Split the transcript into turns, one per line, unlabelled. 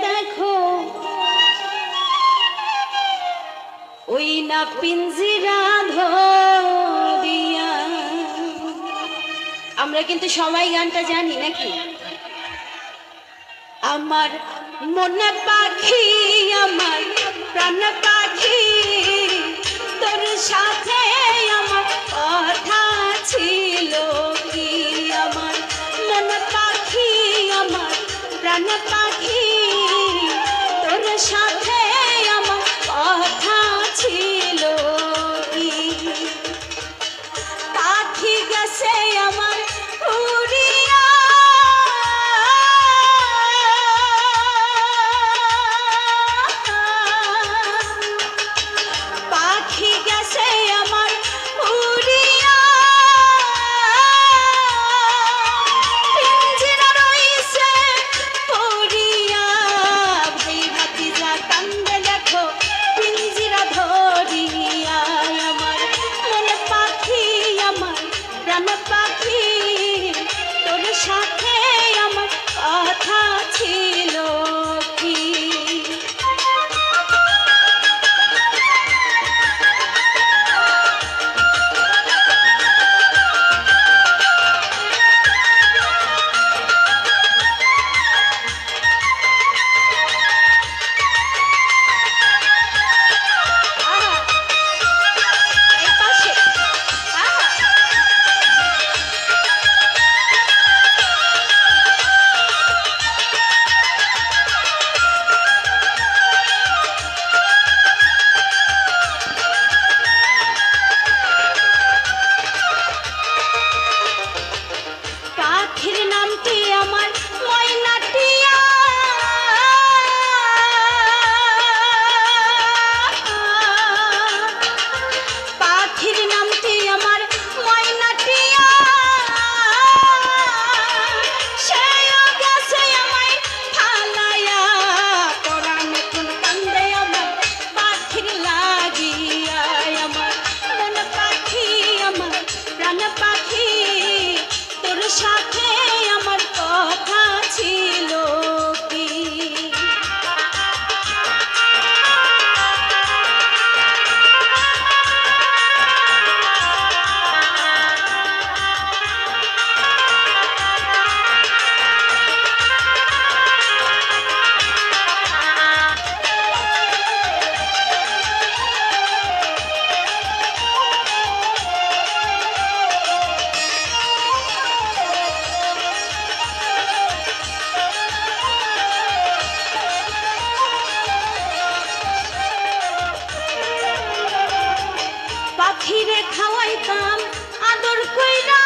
দেখো। ওই না পিঞ্জিরা ধরিয়া। আমরা কিন্তু সবাই গানটা জানি নাকি? আমার মনে পাখি, আমার প্রাণ পাখি, তোর সাথে ஞான পাখিরে খাওয়াইতাম আদর কইরা